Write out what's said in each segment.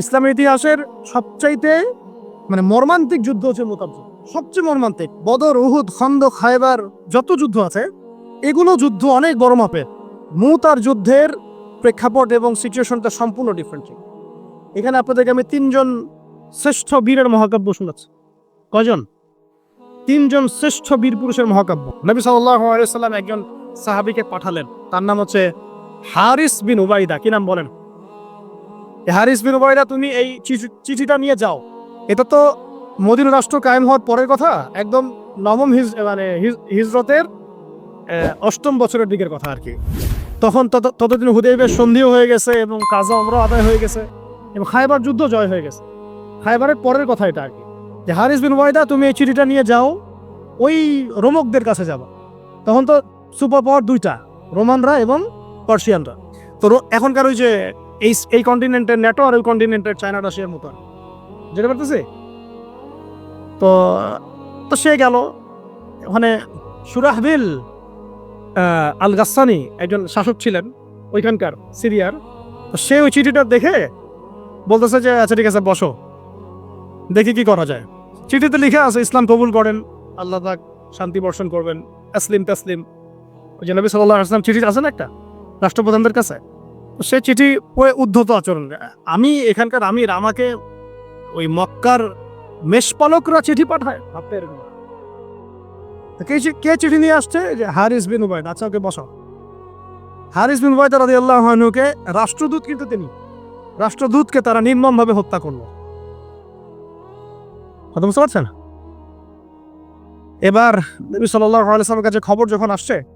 ইসলামের ইতিহাসের সবচাইতে মানে মর্মান্তিক যুদ্ধ হচ্ছে মোতাব সবচেয়ে মর্মান্তিক, বদর, উহুদ, খন্দ, খায়বার, যত যুদ্ধ আছে, এগুলো যুদ্ধ অনেক বড় মাপের। মুতার যুদ্ধের প্রেক্ষাপট এবং সিচুয়েশনটা সম্পূর্ণ ডিফারেন্ট এখানে আপনাদেরকে আমি তিনজন শ্রেষ্ঠ বীরের মহাকাব্য শোনাচ্ছি। কজন তিনজন শ্রেষ্ঠ বীর পুরুষের মহাকাব্য। নবী সাল্লাম একজন সাহাবিকে পাঠালেন। তার নাম হচ্ছে হারিস বিন উবাইদা। কি নাম বলেন? হারিস বিন উবাইদা তুমি এই চিঠি- চিঠিটা নিয়ে যাও। এটা তো মদিনা রাষ্ট্র কায়েম হওয়ার পরের কথা, একদম নবম হিজ মানে হিজ- হিজরতের অষ্টম বছরের দিকের কথা আর কি। তখন তত- ততদিন হুদেবের সন্ধিও হয়ে গেছে এবং কাজা অমরা আদায় হয়ে গেছে এবং খাইবার যুদ্ধ জয় হয়ে গেছে। খাইবারের পরের কথা এটা আর কি। যে হারিস বিন ওয়াইদা তুমি এই চিঠিটা নিয়ে যাও, ওই রোমকদের কাছে যাবা। তখন তো সুপার পাওয়ার দুইটা, রোমানরা এবং পার্সিয়ানরা। তো এখনকার ওই যে এই এই কন্টিনেন্টের নেটো আর ওই কন্টিনেন্টের চায়না রাশিয়ার মতো। যেতে পারতেছে তো তো সে গেল। ওখানে সুরাহবিল আল গাসানি একজন শাসক ছিলেন, ওইখানকার সিরিয়ার। তো সে ওই চিঠিটা দেখে বলতেছে যে আচ্ছা ঠিক আছে, বসো। দেখি কি করা যায়। চিঠিতে লিখে আছে, ইসলাম কবুল করেন, আল্লাহ তাক শান্তি বর্ষণ করবেন আসলিম তাসলিম। ওই যে সাল্লাহ আসলাম চিঠি আছে না একটা? রাষ্ট্রপ্রধানদের কাছে? সে চিঠি পড়ে উদ্ধত আচরণ। আমি এখানকার আমির আমাকে ওই মক্কার মেষপালকরা চিঠি পাঠায়। ভাবতে কে কে চিঠি নিয়ে আসছে? যে হারিস বিন উবাইদ আচ্ছা ওকে বসাও হারিস বিন উবাইদ রাদি আল্লাহ রাষ্ট্রদূত কিন্তু তিনি। রাষ্ট্রদূতকে তারা নির্মমভাবে হত্যা করল। কথা বুঝতে পারছেন? এবার নবী সাল্লাহ আলাইসলামের কাছে খবর যখন আসছে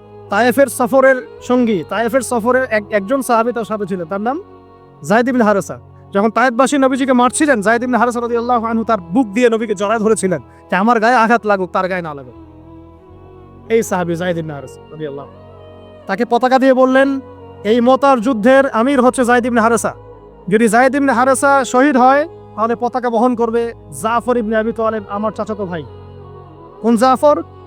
তায়েফের সফরের সঙ্গী, তায়েফের সফরের এক একজন সাহাবী তার সাথে ছিলেন। তার নাম জায়দ ইবনে হারেসা। যখন তায়েফবাসী নবীজিকে মারছিলেন, জায়দ ইবনে হারেসা রাদিয়াল্লাহু আনহু তার বুক দিয়ে নবীকে জড়ায় ধরেছিলেন যে আমার গায়ে আঘাত লাগুক, তার গায়ে না লাগুক। এই সাহাবী জায়দ ইবনে হারেসা রাদিয়াল্লাহু আনহু। তাকে পতাকা দিয়ে বললেন, এই মোতার যুদ্ধের আমির হচ্ছে জায়দ ইবনে হারেসা। যদি জায়দ ইবনে হারেসা শহীদ হয়, তাহলে পতাকা বহন করবে জাফর ইবনে আবি তালেব, আমার চাচাতো ভাই। কোন জাফর?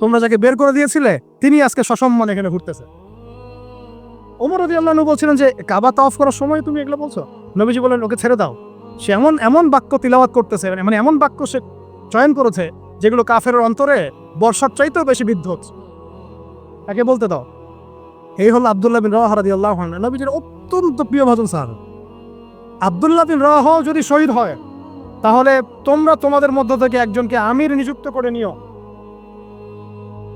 তোমরা যাকে বের করে দিয়েছিলে, তিনি আজকে সসম্মান এখানে ঘুরতেছে। ওমর রদি আল্লাহ বলছিলেন যে, কাবা তাওয়াফ করার সময় তুমি এগুলো বলছো? নবীজি বলেন ওকে ছেড়ে দাও। সে এমন এমন বাক্য তিলাওয়াত করতেছে মানে এমন বাক্য সে চয়ন করেছে, যেগুলো কাফের অন্তরে বর্ষার চাইতেও বেশি বিদ্ধ তাকে বলতে দাও, এই হলো আবদুল্লাহ বিন রাহ রাদি আল্লাহ নবীজির অত্যন্ত প্রিয় ভাজন সাহাব আবদুল্লাহ বিন রাহ যদি শহীদ হয়, তাহলে তোমরা তোমাদের মধ্য থেকে একজনকে আমির নিযুক্ত করে নিও।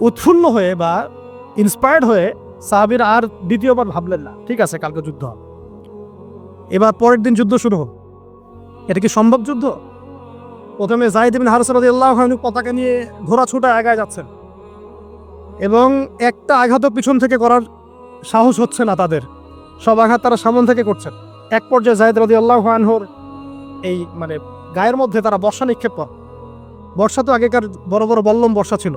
উৎফুল্ল হয়ে বা ইন্সপায়ার্ড হয়ে সাহাবির আর দ্বিতীয়বার ভাবলেন না। ঠিক আছে, কালকে যুদ্ধ এবার পরের দিন যুদ্ধ শুরু হোক। এটা কি সম্ভব যুদ্ধ? প্রথমে জাহিদ বিন হারসারদি আল্লাহ পতাকা নিয়ে ঘোড়া ছুটা আগায় যাচ্ছেন। এবং একটা আঘাতও পিছন থেকে করার সাহস হচ্ছে না তাদের। সব আঘাত তারা সামন থেকে করছেন। এক পর্যায়ে জাহিদ রদি আল্লাহ আনহর এই মানে গায়ের মধ্যে তারা বর্ষা নিক্ষেপ করে বর্ষা তো আগেকার বড় বড় বল্লম বর্ষা ছিল।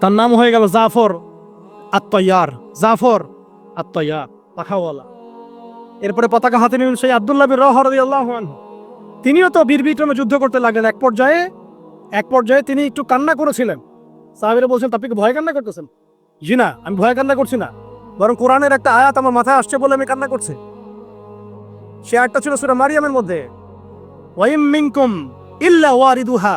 তার নাম হয়ে গেল জাফর আত্ময়ার জাফর আত্ময়ার পাখাওয়ালা। এরপরে পতাকা হাতে নিলেন সেই আবদুল্লাহ রহর আল্লাহ তিনিও তো বীর বিক্রমে যুদ্ধ করতে লাগলেন। এক পর্যায়ে এক পর্যায়ে তিনি একটু কান্না করেছিলেন। সাহাবিরা বলছেন আপনি কি ভয় কান্না করতেছেন? জি না, আমি ভয় কান্না করছি না। বরং কোরআনের একটা আয়াত আমার মাথায় আসছে বলে আমি কান্না করছি। সে আয়াতটা ছিল সুরা মারিয়ামের মধ্যে। ওয়াইম মিনকুম ইল্লা ওয়ারিদুহা।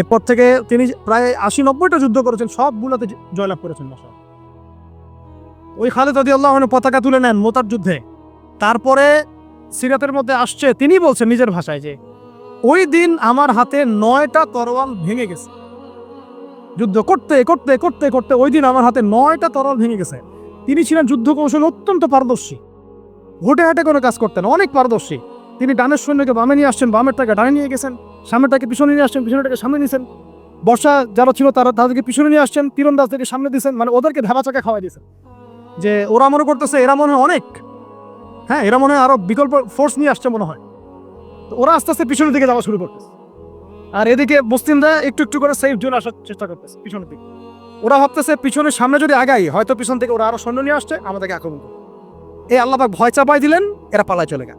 এরপর থেকে তিনি প্রায় আশি নব্বইটা যুদ্ধ করেছেন, সবগুলোতে জয়লাভ করেছেন মাসা ওই খালেদ রদি আল্লাহ পতাকা তুলে নেন মোতার যুদ্ধে। তারপরে সিরাতের মধ্যে আসছে, তিনি বলছেন নিজের ভাষায় যে, ওই দিন আমার হাতে নয়টা তরোয়াল ভেঙে গেছে। যুদ্ধ করতে করতে করতে করতে ওই দিন আমার হাতে নয়টা তরোয়াল ভেঙে গেছে। তিনি ছিলেন যুদ্ধ কৌশল অত্যন্ত পারদর্শী। ঘুটে হাটে কোনো কাজ করতেন অনেক পারদর্শী। তিনি ডানের সৈন্যকে বামে নিয়ে আসছেন, বামেরটাকে ডানে নিয়ে গেছেন। সামনেটাকে পিছনে নিয়ে আসছেন, পিছনেটাকে সামনে নিয়েছেন বর্ষা যারা ছিল তারা তাদেরকে পিছনে নিয়ে আসছেন, তীরন্দাজদেরকে সামনে দিয়েছেন মানে ওদেরকে ধাবা চাকা খাওয়াই দিয়েছেন। যে ওরা মনে করতেছে, এরা মনে হয় অনেক। হ্যাঁ এরা মনে হয় আরও বিকল্প ফোর্স নিয়ে আসছে মনে হয়। তো ওরা আস্তে আস্তে পিছনের দিকে যাওয়া শুরু করতেছে। আর এদিকে মুসলিমরা একটু একটু করে সেফ জোন আসার চেষ্টা করতেছে, পিছনের দিকে। ওরা ভাবতেছে পিছনের সামনে যদি আগাই, হয়তো পিছন থেকে ওরা আরও সৈন্য নিয়ে আসছে, আমাদেরকে আক্রমণ করবে। এই আল্লাহবাক ভয় চাপাই দিলেন, এরা পালায় চলে গেল।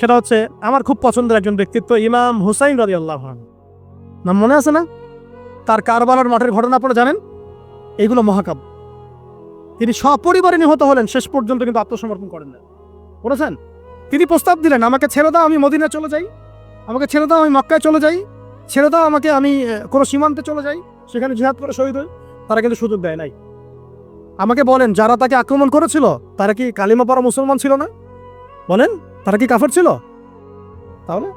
সেটা হচ্ছে আমার খুব পছন্দের একজন ব্যক্তিত্ব, ইমাম হুসাইন রাজি আল্লাহ নাম মনে আছে না? তার কারবালার মাঠের ঘটনা আপনারা জানেন? এইগুলো মহাকাব্য। তিনি সপরিবারে নিহত হলেন, শেষ পর্যন্ত কিন্তু আত্মসমর্পণ করেন না। বলেছেন? তিনি প্রস্তাব দিলেন, আমাকে ছেড়ে দাও, আমি মদিনা চলে যাই। আমাকে ছেড়ে দাও, আমি মক্কায় চলে যাই। ছেড়ে দাও, আমাকে আমি কোনো সীমান্তে চলে যাই। সেখানে জিহাদ করে শহীদ হই। তারা কিন্তু সুযোগ দেয় নাই। আমাকে বলেন, যারা তাকে আক্রমণ করেছিল, তারা কি কালিমা পড়া মুসলমান ছিল না? বলেন, তারা কি কাফের ছিল? তাহলে?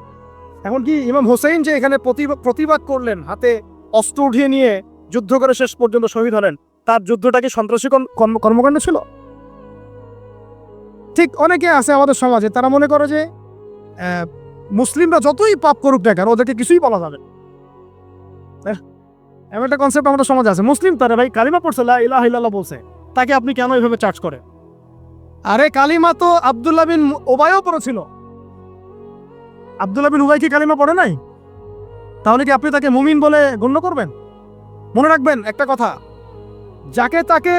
এখন কি ইমাম হোসেন যে এখানে প্রতিবাদ করলেন, হাতে অস্ত্র উঠিয়ে নিয়ে যুদ্ধ করে শেষ পর্যন্ত শহীদ হলেন, তার যুদ্ধটা কি সন্ত্রাসী কর্ম- কর্ম- কর্মকাণ্ড ছিল? ঠিক অনেকে আছে আমাদের সমাজে, তারা মনে করে যে মুসলিমরা যতই পাপ করুক না কেন, ওদেরকে কিছুই বলা যাবে না। এমন একটা কনসেপ্ট আমাদের সমাজে আছে। মুসলিম তারা ভাই কালিমা পড়ছে ইলাহা বলছে। তাকে আপনি কেন এইভাবে চার্জ করে আরে কালিমা তো আব্দুল্লাহ বিন ওবায়ও পড়েছিল। আব্দুল্লাহ বিন উবাই কি কালিমা পড়ে নাই? তাহলে কি আপনি তাকে মুমিন বলে গণ্য করবেন? মনে রাখবেন একটা কথা, যাকে তাকে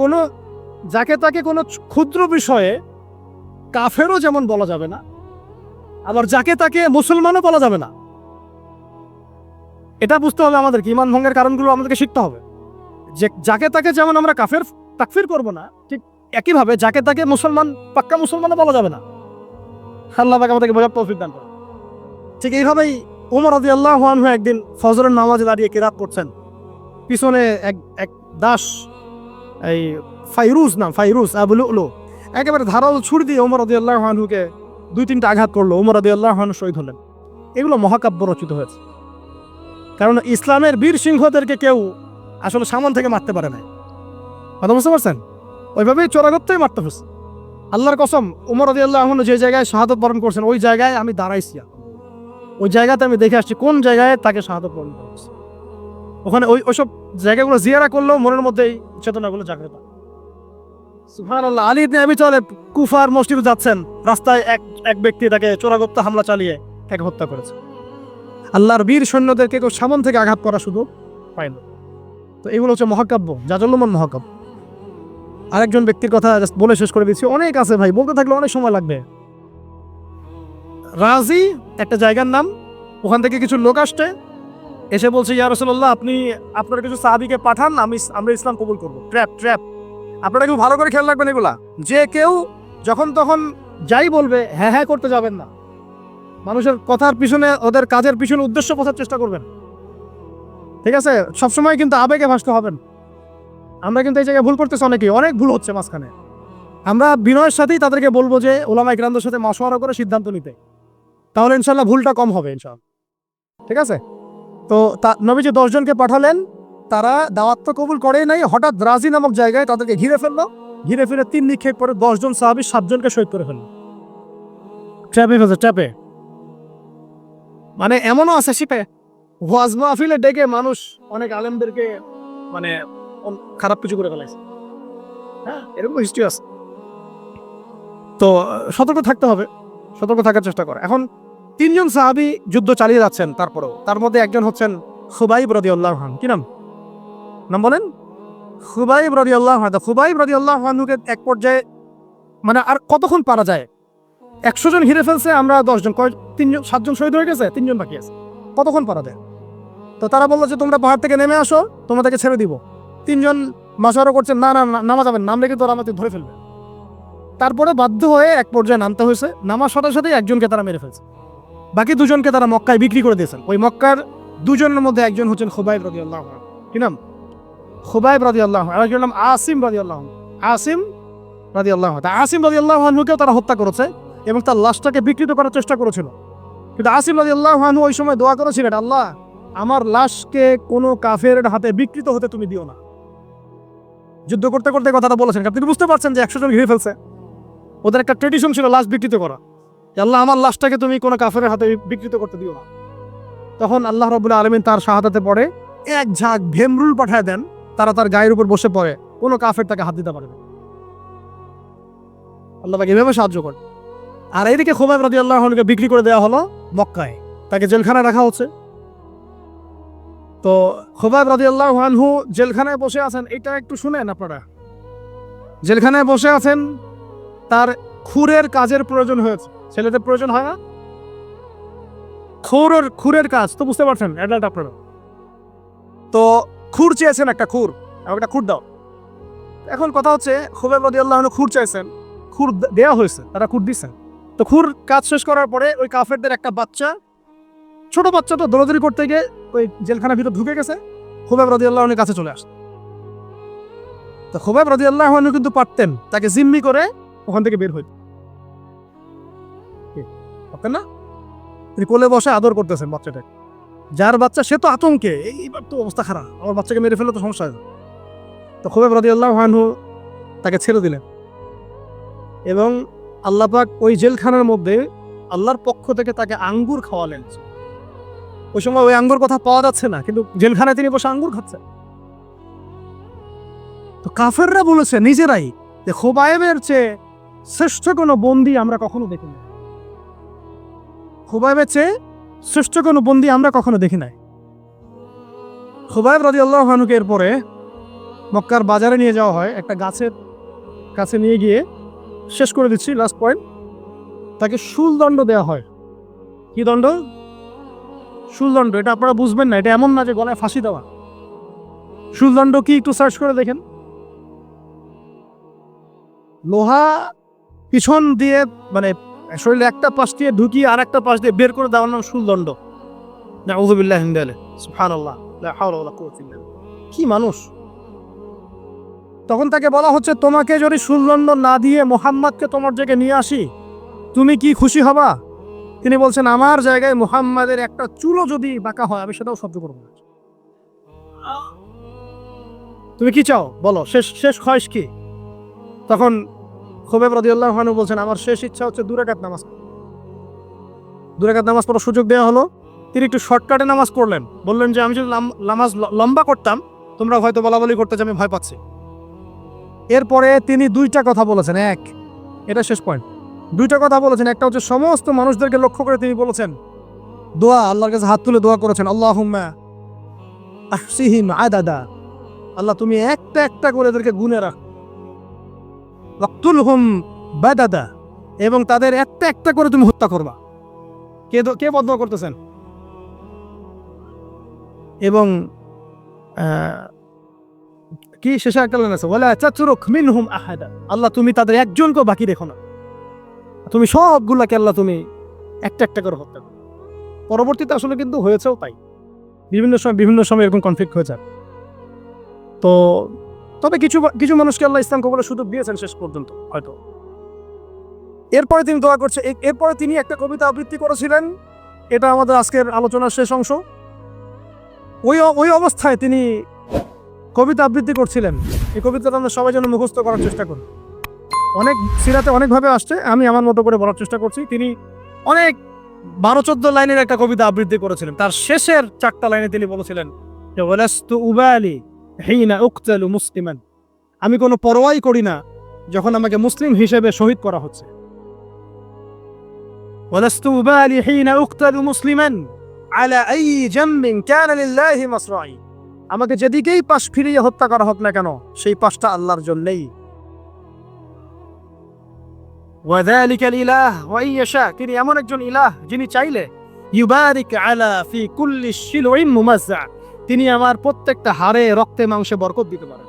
কোনো, যাকে তাকে কোনো ক্ষুদ্র বিষয়ে কাফেরও যেমন বলা যাবে না, আবার যাকে তাকে মুসলমানও বলা যাবে না। এটা বুঝতে হবে আমাদেরকে ইমান ভঙ্গের কারণগুলো আমাদেরকে শিখতে হবে। যে, যাকে তাকে যেমন আমরা কাফের, তাকফির করব না, ঠিক একইভাবে যাকে তাকে মুসলমান, পাক্কা মুসলমানও বলা যাবে না। আল্লাহ পাক আমাদেরকে বোঝার তৌফিক দান করে ঠিক এইভাবেই ওমর রাদি আল্লাহ হয়ে একদিন ফজরের নামাজে দাঁড়িয়ে কেরাত করছেন পিছনে এক এক দাস, এই ফাইরুজ নাম, ফাইরুজ আবুল উলো একেবারে ধারাল ছুরি দিয়ে ওমর রাদি আল্লাহ হানহুকে দুই তিনটা আঘাত করল। ওমর রাদি আল্লাহ হানু শহীদ হলেন। এগুলো মহাকাব্য রচিত হয়েছে। কারণ ইসলামের বীর সিংহদেরকে কেউ আসলে সামন থেকে মারতে পারে না কথা বুঝতে পারছেন? ওইভাবেই চোরাগত্তাই মারতে হয়েছে আল্লাহর কসম, উমর রদি আল্লাহ যে জায়গায় শাহাদত বরণ করছেন, ওই জায়গায় আমি দাঁড়াইছি ওই জায়গাতে আমি দেখে আসছি কোন জায়গায় তাকে শাহাদত বরণ করেছে ওখানে ওই ওইসব জায়গাগুলো জিয়ারা করলেও মনের মধ্যে এই চেতনাগুলো জাগ্রত হয়। সুবহানাল্লাহ, আলী ইবনে আবি তালেব কুফার মসজিদে যাচ্ছেন, রাস্তায় এক এক ব্যক্তি তাকে চোরাগত্তা হামলা চালিয়ে তাকে হত্যা করেছে। আল্লাহর বীর সৈন্যদেরকে কেউ সামন থেকে আঘাত করা শুধু পাইল তো এগুলো হচ্ছে মহাকাব্য জাজল্যমান মহাকাব্য। আরেকজন ব্যক্তির কথা just বলে শেষ করে দিচ্ছি। অনেক আছে ভাই, বলতে থাকলে অনেক সময় লাগবে। রাজি, একটা জায়গার নাম, ওখান থেকে কিছু লোক আসছে, এসে বলছে, ইয়া রসুল্লাহ আপনি, আপনার কিছু সাহাবিকে পাঠান, আমি আমরা ইসলাম কবুল করব। ট্র্যাপ ট্র্যাপ আপনারা কেউ ভালো করে খেয়াল রাখবেন এগুলা। যে কেউ যখন তখন যাই বলবে হ্যাঁ হ্যাঁ করতে যাবেন না। মানুষের কথার পিছনে, ওদের কাজের পিছনে উদ্দেশ্য বোঝার চেষ্টা করবেন। ঠিক আছে? সবসময় কিন্তু আবেগে ভাসতে হবেন আমরা কিন্তু এই জায়গায় ভুল করতেছি অনেকেই, অনেক ভুল হচ্ছে মাঝখানে। আমরা বিনয়ের সাথেই তাদেরকে বলব যে ওলামা ইকরামদের সাথে মশওয়ারা করে সিদ্ধান্ত নিতে। তাহলে ইনশাল্লাহ ভুলটা কম হবে ইনশাল্লাহ ঠিক আছে? তো তা, নবীজি দশজনকে পাঠালেন, তারা দাওয়াত তো কবুল করেই নাই, হঠাৎ রাজি নামক জায়গায় তাদেরকে ঘিরে ফেলল। ঘিরে ফিরে তিন নিক্ষেপ করে দশজন সাহাবি সাতজনকে শহীদ করে ফেলল। ট্র্যাপে ফেলছে, ট্র্যাপে। মানে এমনও আছে শিপে। ওয়াজ মাহফিলে ডেকে মানুষ অনেক আলেমদেরকে মানে খারাপ কিছু করে ফেলাইছে। হ্যাঁ। এরকম হিস্ট্রি আছে। তো সতর্ক থাকতে হবে। সতর্ক থাকার চেষ্টা করে। এখন তিনজন সাহাবি যুদ্ধ চালিয়ে যাচ্ছেন তারপরেও। তার মধ্যে একজন হচ্ছেন খুবাইব রদি আল্লাহ খান কি নাম? নাম বলেন? খুবাইব রদি আল্লাহ খান খুবাইব রদি আল্লাহ খানুকে এক পর্যায়ে মানে আর কতক্ষণ পারা যায়? একশো জন হিরে ফেলছে আমরা দশজন। কয় তিনজন সাতজন শহীদ হয়ে গেছে তিনজন বাকি আছে। কতক্ষণ পারা যায়? তো তারা বলল যে তোমরা পাহাড় থেকে নেমে আসো তোমাদেরকে ছেড়ে দিব। তিনজন মাসারও করছেন, না না নামা যাবেন নামলে কিন্তু ওরা আমাকে ধরে ফেলবে। তারপরে বাধ্য হয়ে এক পর্যায়ে নামতে হয়েছে, নামার সাথে সাথে একজনকে তারা মেরে ফেলছে। বাকি দুজনকে তারা মক্কায় বিক্রি করে দিয়েছেন। ওই মক্কার দুজনের মধ্যে একজন হচ্ছেন খুবাইব রাজি আল্লাহ কি নাম? খুবাইব রাজি আল্লাহ আর একজন নাম আসিম রাজি আল্লাহ আসিম রাজি আল্লাহ তা আসিম রাজি আল্লাহকেও তারা হত্যা করেছে এবং তার লাশটাকে বিকৃত করার চেষ্টা করেছিল। কিন্তু আসিম রাজি আল্লাহ ওই সময় দোয়া করেছিলেন, আল্লাহ, আমার লাশকে কোনো কাফের হাতে বিকৃত হতে তুমি দিও না। যুদ্ধ করতে করতে কথাটা বলেছেন। আপনি বুঝতে পারছেন যে একশো জন ঘিরে ফেলছে? ওদের একটা ট্রেডিশন ছিল লাশ বিকৃত করা। আল্লাহ, আমার লাশটাকে তুমি কোনো কাফের হাতে বিকৃত করতে দিও না। তখন আল্লাহ রবুল্লাহ আলমিন তার শাহাদাতে পড়ে, এক ঝাঁক ভেমরুল পাঠায় দেন, তারা তার গায়ের উপর বসে পড়ে, কোনো কাফের তাকে হাত দিতে পারে না। আল্লাহ তাকে এভাবে সাহায্য করে আর এইদিকে খোবাইব রাজি আল্লাহকে বিক্রি করে দেওয়া হলো মক্কায়। তাকে জেলখানায় রাখা হচ্ছে। তো খোবাইব রাজি আল্লাহু জেলখানায় বসে আছেন, এটা একটু শুনেন আপনারা। জেলখানায় বসে আছেন, তার খুরের কাজের প্রয়োজন হয়েছে। ছেলেদের প্রয়োজন হয় না? খুরের খুরের কাজ, তো বুঝতে পারছেন অ্যাডাল্ট আপনারা। তো খুর চেয়েছেন একটা খুর একটা খুর দাও। এখন কথা হচ্ছে খুবেব রাজি আল্লাহ খুর চাইছেন, খুর দে- দেওয়া হয়েছে, তারা খুর দিচ্ছেন তো খুর কাজ শেষ করার পরে ওই কাফেরদের একটা বাচ্চা, ছোট বাচ্চা তো দৌড়াদৌড়ি করতে গিয়ে ওই জেলখানার ভিতর ঢুকে গেছে, খুবেব রাজি আল্লাহনের কাছে চলে আসে তো খুবেব রাজি আল্লাহ কিন্তু পারতেন, তাকে জিম্মি করে ওখান থেকে বের হইতে? পারতেন না? তিনি কোলে বসে আদর করতেছেন বাচ্চাটাকে। যার বাচ্চা, সে তো আতঙ্কে, এইবার তো অবস্থা খারাপ, আমার বাচ্চাকে মেরে ফেললে তো সমস্যা তো খুবেব রাজি আল্লাহ তাকে ছেড়ে দিলেন। এবং আল্লাপাক ওই জেলখানার মধ্যে আল্লাহর পক্ষ থেকে তাকে আঙ্গুর খাওয়ালেন। ওই সময় ওই আঙ্গুর কথা পাওয়া যাচ্ছে না, কিন্তু জেলখানায় তিনি বসে আঙ্গুর খাচ্ছেন। তো কাফেররা বলেছে, নিজেরাই, যে খোবায়েবের চেয়ে শ্রেষ্ঠ কোনো বন্দি আমরা কখনো দেখি দেখিনি খোবায়েবের চেয়ে শ্রেষ্ঠ কোনো বন্দি আমরা কখনো দেখি নাই। খোবায়েব রাজি আল্লাহানুকে এরপরে মক্কার বাজারে নিয়ে যাওয়া হয়, একটা গাছের কাছে নিয়ে গিয়ে শেষ করে দিচ্ছি লাস্ট পয়েন্ট তাকে শুলদণ্ড দেওয়া হয়। কি দণ্ড? শুলদণ্ড এটা আপনারা বুঝবেন না, এটা এমন না যে গলায় ফাঁসি দেওয়া। শুলদণ্ড কি একটু সার্চ করে দেখেন। লোহা পিছন দিয়ে মানে শরীরে একটা পাশ দিয়ে ঢুকিয়ে আর একটা পাশ দিয়ে বের করে দেওয়ার নাম বিল্লাহ। কি মানুষ? তখন তাকে বলা হচ্ছে, তোমাকে যদি শুলদণ্ড না দিয়ে মোহাম্মদকে তোমার জায়গায় নিয়ে আসি, তুমি কি খুশি হবা? তিনি বলছেন, আমার জায়গায় মোহাম্মদের একটা চুলো যদি বাঁকা হয়, আমি সেটাও সহ্য করব না। তুমি কি চাও? বলো, শেষ শেষ খয়েশ কি? তখন খোবেব রাদিয়াল্লাহু আনহু বলছেন, আমার শেষ ইচ্ছা হচ্ছে দুরাকাত নামাজ দুরাকাত নামাজ পড়ার সুযোগ দেওয়া হলো। তিনি একটু শর্টকাটে নামাজ পড়লেন। বললেন যে, আমি যদি নামাজ লম্বা করতাম, তোমরা হয়তো বলা বলি করতে যে আমি ভয় পাচ্ছি। এরপরে তিনি দুইটা কথা বলেছেন। এক, এটা শেষ পয়েন্ট দুইটা কথা বলেছেন। একটা হচ্ছে সমস্ত মানুষদেরকে লক্ষ্য করে তিনি বলেছেন, দোয়া, আল্লাহর কাছে হাত তুলে দোয়া করেছেন আল্লাহ আহসিহিম আদাদা। আল্লাহ, তুমি একটা একটা করে এদেরকে গুনে রাখ। হুম বাদাদা। এবং তাদের একটা একটা করে তুমি হত্যা করবা। কে কে বদয়া করতেছেন? এবং কি শেষে একটা আছে, ওয়ালা তাতরুক মিনহুম আহাদা। আল্লাহ, তুমি তাদের একজনকেও বাকি রেখো না। তুমি সবগুলাকে আল্লাহ তুমি একটা একটা করে হত্যা করো। পরবর্তীতে আসলে কিন্তু হয়েছেও তাই। বিভিন্ন সময় বিভিন্ন সময় এরকম কনফ্লিক্ট হয়ে যায়। তো তবে কিছু কিছু মানুষকে আল্লাহ ইসলাম কবলে সুযোগ দিয়েছেন শেষ পর্যন্ত, হয়তো। এরপরে তিনি দোয়া করছে এরপরে তিনি একটা কবিতা আবৃত্তি করেছিলেন। এটা আমাদের আজকের আলোচনার শেষ অংশ। ওই ওই অবস্থায় তিনি কবিতা আবৃত্তি করছিলেন। এই কবিতাটা আমরা সবাই যেন মুখস্থ করার চেষ্টা করি। অনেক সিরাতে অনেকভাবে আসছে, আমি আমার মতো করে বলার চেষ্টা করছি। তিনি অনেক বারো চোদ্দ লাইনের একটা কবিতা আবৃত্তি করেছিলেন। তার শেষের চারটা লাইনে তিনি বলেছিলেন যে উকতালু মুসলিমান। আমি কোনো পরোয়াই করি না যখন আমাকে মুসলিম হিসেবে শহীদ করা হচ্ছে। আমাকে যেদিকেই পাশ ফিরিয়ে হত্যা করা হোক না কেন, সেই পাশটা আল্লাহর জন্যই। ওয়াযালিকাল ইলাহ ওয়া ইয়াশা তিনি এমন একজন ইলাহ যিনি চাইলে ইউবারিক আলা ফি কুল্লি শিলউইন মুমাজ্জা, তিনি আমার প্রত্যেকটা হাড়ে, রক্তে, মাংসে বরকত দিতে পারেন।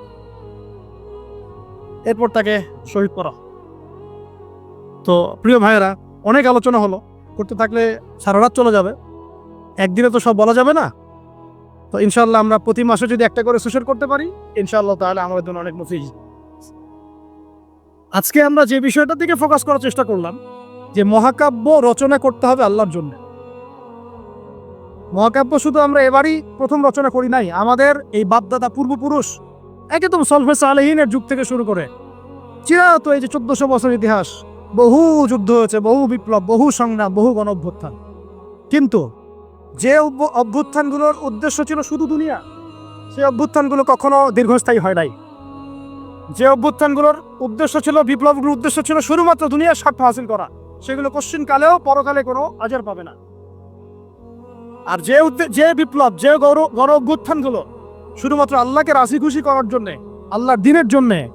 এরপর তাকে শহীদ করা। তো প্রিয় ভাইয়েরা, অনেক আলোচনা হলো। করতে থাকলে সারা রাত চলে যাবে। একদিনে তো সব বলা যাবে না। তো ইনশাল্লাহ আমরা প্রতি মাসে যদি একটা করে সুশোর করতে পারি ইনশাল্লাহ তাহলে আমাদের জন্য অনেক মুফিজ আজকে আমরা যে বিষয়টার দিকে ফোকাস করার চেষ্টা করলাম, যে মহাকাব্য রচনা করতে হবে আল্লাহর জন্য। মহাকাব্য শুধু আমরা এবারই প্রথম রচনা করি নাই, আমাদের এই বাপদাদা পূর্বপুরুষ একদম সলফে সালেহিনের যুগ থেকে শুরু করে, চিরাত এই যে চোদ্দশো বছর ইতিহাস, বহু যুদ্ধ হয়েছে, বহু বিপ্লব, বহু সংগ্রাম, বহু গণ অভ্যুত্থান কিন্তু যে অভ্যুত্থানগুলোর উদ্দেশ্য ছিল শুধু দুনিয়া, সেই অভ্যুত্থানগুলো কখনো দীর্ঘস্থায়ী হয় নাই। যে অভ্যুত্থানগুলোর উদ্দেশ্য ছিল, বিপ্লবগুলোর উদ্দেশ্য ছিল শুধুমাত্র দুনিয়ার স্বার্থ হাসিল করা। সেগুলো কোশ্চিন কালেও, পরকালে কোনো আজার পাবে না। আর যে যে বিপ্লব, যে গৌর গণ অভ্যুত্থানগুলো শুধুমাত্র আল্লাহকে রাজি খুশি করার জন্যে, আল্লাহর দিনের জন্যে,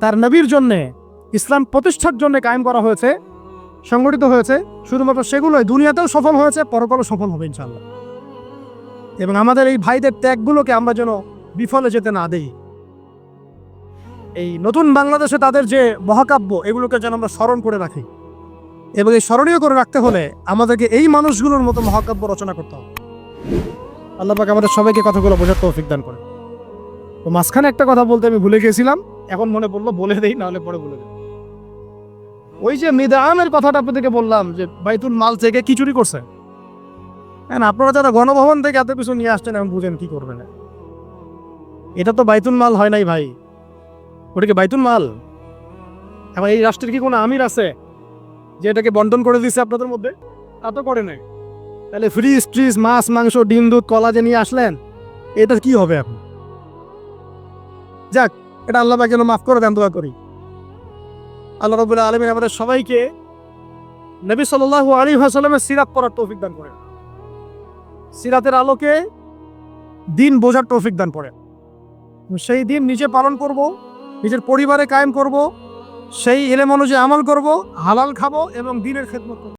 তার নবীর জন্যে, ইসলাম প্রতিষ্ঠার জন্য কায়েম করা হয়েছে, সংগঠিত হয়েছে, শুধুমাত্র সেগুলোই দুনিয়াতেও সফল হয়েছে, পরকালও সফল হবে ইনশাল্লাহ এবং আমাদের এই ভাইদের ত্যাগগুলোকে আমরা যেন বিফলে যেতে না দেই। এই নতুন বাংলাদেশে তাদের যে মহাকাব্য, এগুলোকে যেন আমরা স্মরণ করে রাখি। এবং এই স্মরণীয় করে রাখতে হলে আমাদেরকে এই মানুষগুলোর মতো মহাকাব্য রচনা করতে হবে। আল্লাপাক আমাদের সবাইকে কথাগুলো বোঝার তৌফিক দান করে তো মাঝখানে একটা কথা বলতে আমি ভুলে গেছিলাম। এখন মনে পড়ল, বলে দেই, নাহলে পরে বলে দেই ওই যে মিদামের কথাটা আপনাদেরকে বললাম, যে বাইতুল মাল থেকে কি চুরি করছে? হ্যাঁ আপনারা যারা গণভবন থেকে এত কিছু নিয়ে আসছেন এখন বুঝেন কি করবেন। এটা তো বাইতুল মাল হয় নাই ভাই। ওটা কি বাইতুল মাল? এখন এই রাষ্ট্রের কি কোনো আমির আছে যে এটাকে বন্টন করে দিচ্ছে আপনাদের মধ্যে? তা তো করে নাই। তাহলে ফ্রিজ, ট্রিজ, মাছ, মাংস, ডিম, দুধ, কলা যে নিয়ে আসলেন এটা কি হবে এখন? যাক, এটা আল্লাহ যেন মাফ করে দেন, দোয়া করি। আল্লাহ রবুল্লাহ আলমিন আমাদের সবাইকে নবী সাল্লাহ আলী হাসালামের সিরাত পড়ার তৌফিক দান করেন। সিরাতের আলোকে দিন বোঝার তৌফিক দান করেন। সেই দিন নিজে পালন করব। নিজের পরিবারে কায়েম করব সেই এলেম আমল করব হালাল খাব এবং দিনের খেদমত করব।